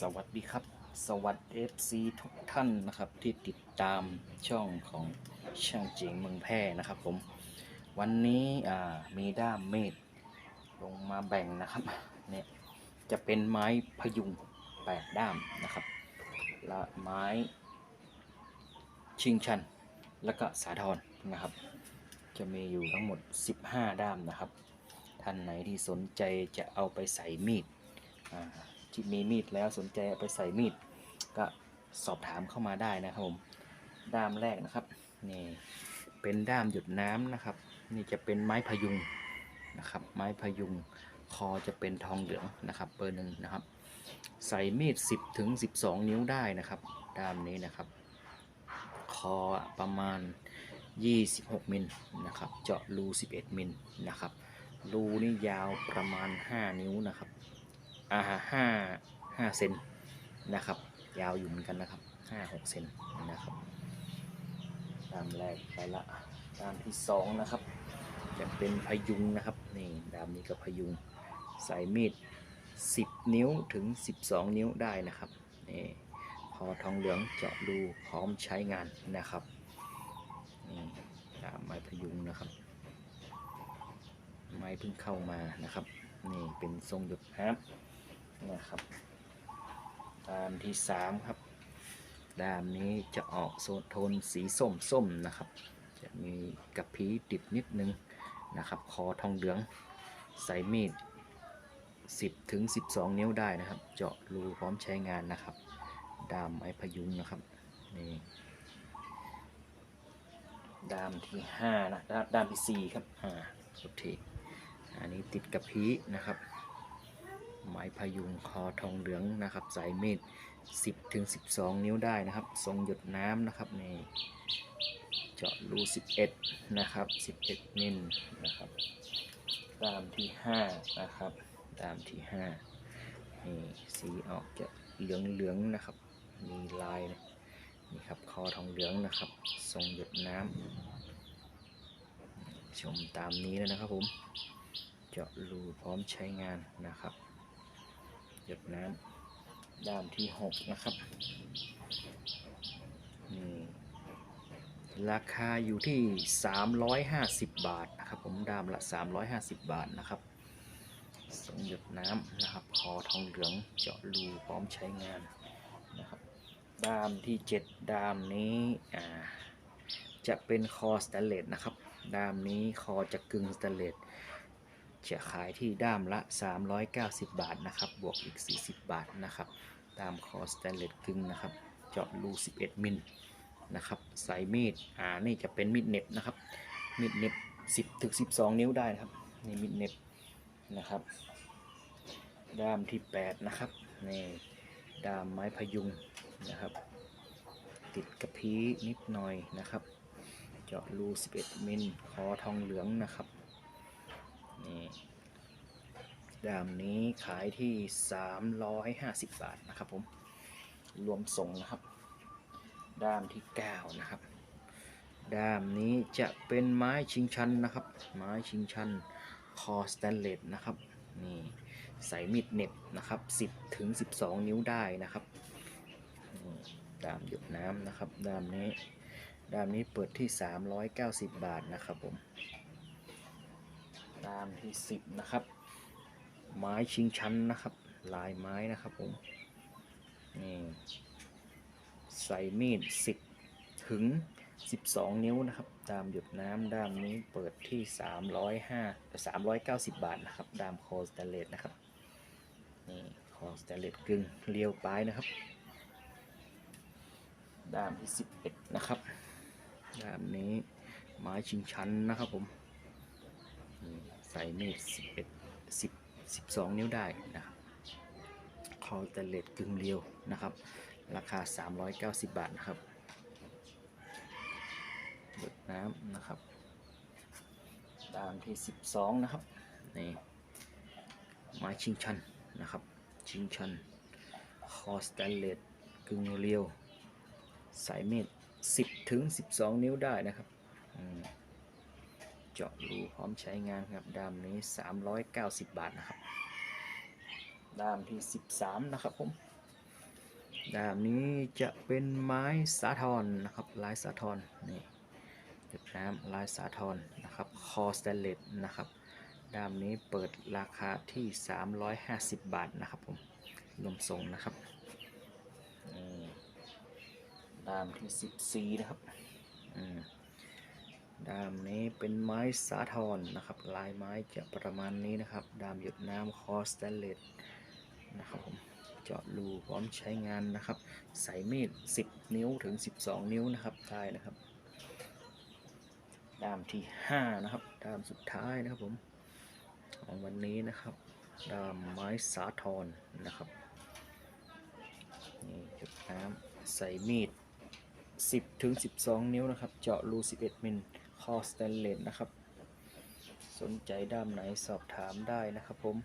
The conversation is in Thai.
สวัสดีครับ สวัสดี FC ทุกท่านนะครับที่ติดตามช่องของช่างเจียงเมืองแพร่นะครับผม วันนี้มีด้ามเมดลงมาแบ่งนะครับเนี่ยจะเป็นไม้พยุง 8 ด้ามนะครับ และไม้ชิงชัน แล้วก็สาทรนะครับ จะมีอยู่ทั้งหมด 15 ด้ามนะครับ ท่านไหนที่สนใจจะเอาไปใส่มีดอ่า ที่มีมีดแล้วสนใจเอาไปใส่มีด ก็สอบถามเข้ามาได้นะครับผมด้ามแรกนะครับนี่เป็นด้ามหยุดน้ำนะครับ นี่จะเป็นไม้พยุงนะครับ ไม้พยุงคอจะเป็นทองเหลืองนะครับเบอร์หนึ่งนะครับ ใส่มีด 10ถึง12 นิ้วได้นะครับด้ามนี้นะครับ คอประมาณ 26มิลนะครับ เจาะรู 11มิลนะครับรูนี่ยาวประมาณ 5 นิ้วนะครับ อ่าห้าห้าเซนนะครับ ยาวอยู่เหมือนกันนะครับห้าหกเซนนะครับด้ามแรกไปละด้ามที่สองนะครับ จะเป็นพยุงนะครับนี่ด้ามนี้ก็พยุงใส่มีด10นิ้วถึง12นิ้วได้นะครับนี่พอทองเหลืองเจาะรูพร้อมใช้งานนะครับนี่ด้ามไม้พยุงนะครับ ไม้เพิ่งเข้ามานะครับนี่เป็นทรงหยดน้ำ นะครับด้ามที่สามครับด้ามนี้จะออกโซนโทนสีส้มส้มนะครับ จะมีกระพี้ติดนิดนึงนะครับ คอทองเหลืองใส่มีด 10ถึง12 นิ้วได้นะครับ เจาะรูพร้อมใช้งานนะครับด้ามไม้พยุงนะครับนี่ด้ามที่ห้านะด้ามที่สี่ครับอ่าโอเคอันนี้ติดกระพี้นะครับ ไม้พยุงคอทองเหลืองนะครับ สายมีด10ถึง12 นิ้วได้นะครับ ทรงหยดน้ำนะครับในเจาะรู 11 นะครับ 11มิลนะครับด้ามที่ 5 นะครับด้ามที่ 5 นี่สีออกจะเหลืองเหลืองนะครับ มีลายนะนี่ครับคอทองเหลืองนะครับ ทรงหยดน้ำชมตามนี้แล้วนะครับผม เจาะรูพร้อมใช้งานนะครับ หยดน้ำด้ามที่6นะครับนี่ราคาอยู่ที่ 350 บาทนะครับ ผมด้ามละ 350 บาทนะครับสงหยดน้ำนะครับ คอทองเหลืองเจาะรูพร้อมใช้งานนะครับด้ามที่ 7ด้ามนี้อ่าจะเป็นคอสแตนเลสนะครับด้ามนี้คอจะกึ่งสแตนเลส จะขายที่ด้ามละ 390 บาทนะครับ บวกอีก 40 บาทนะครับ ตามคอสแตนเลสกึ่งนะครับ เจาะรู 11 มิลนะครับใส่มีด อ่า นี่จะเป็นมีดเน็บนะครับ มีดเน็บ 10ถึง12 นิ้วได้นะครับ นี่มีดเน็บนะครับ ด้ามที่ 8 นะครับ นี่ด้ามไม้พยุงนะครับ ติดกระพี้นิดหน่อยนะครับ เจาะรู 11 มิล คอทองเหลืองนะครับ นี่ดามนี้ขายที่ 350 บาทนะครับผม รวมส่งนะครับ ด้ามที่ 9 นะครับ ด้ามนี้จะเป็นไม้ชิงชันนะครับ ไม้ชิงชันคอสแตนเลสนะครับ นี่ใส่มีดเน็บนะครับ 10ถึง12 นิ้วได้นะครับ ด้ามหยดน้ำนะครับ ด้ามนี้ ด้ามนี้เปิดที่ 390 บาทนะครับผมามที่10นะครับ ไม้ชิงชันนะครับ ลายไม้นะครับผมนี่ใส่มีด10ถึง12นิ้วนะครับดามหยดน้ำด้ามนี้เปิดที่305 390บาทนะครับดามคอสแตนเลสนะครับนี่คอสแตนเลสกึ่งเรียวปลายนะครับ ด้ามที่11นะครับ ด้ามนี้ไม้ชิงชันนะครับผม นี่ใส่มีด11 10 12นิ้วได้นะครับคอสแตเลสกึ่งเรียวนะครับ ราคา 390 บาทนะครับหยดน้ำนะครับด้านที่ 12 นะครับนี่ไม้ชิงชันนะครับชิงชันคอสแตนเลสกึ่งเรียว สายเมตร 10 ถึง 12 นิ้วได้นะครับอืม จาะรูพร้อมใช้งานครับด้ามนี้ 390 บาทนะครับ ด้ามที่ 13 นะครับผมด้ามนี้จะเป็นไม้สาทรนะครับลายสาทรนี่หยดน้ำลายสาทรนะครับคอสแตเลสนะครับด้ามนี้เปิดราคาที่ 350 บาทนะครับผมรวมส่งนะครับด้ามที่ 14 นะครับอืม ด้ามนี้เป็นไม้สาทรนะครับ ลายไม้จะประมาณนี้นะครับด้ามหยดน้ำคอสแตนเลสนะครับผมเจาะรูพร้อมใช้งานนะครับ ใส่มีด 10 นิ้วถึง 12 นิ้วนะครับได้นะครับด้ามที่ 5 นะครับด้ามสุดท้ายนะครับผมของวันนี้นะครับด้ามไม้สาทรนะครับนี่จุดน้ำใส่มีด 10ถึง12 นิ้วนะครับ เจาะรู 11มิล คอสแตนเลสนะครับ สนใจด้ามไหนสอบถามได้นะครับผม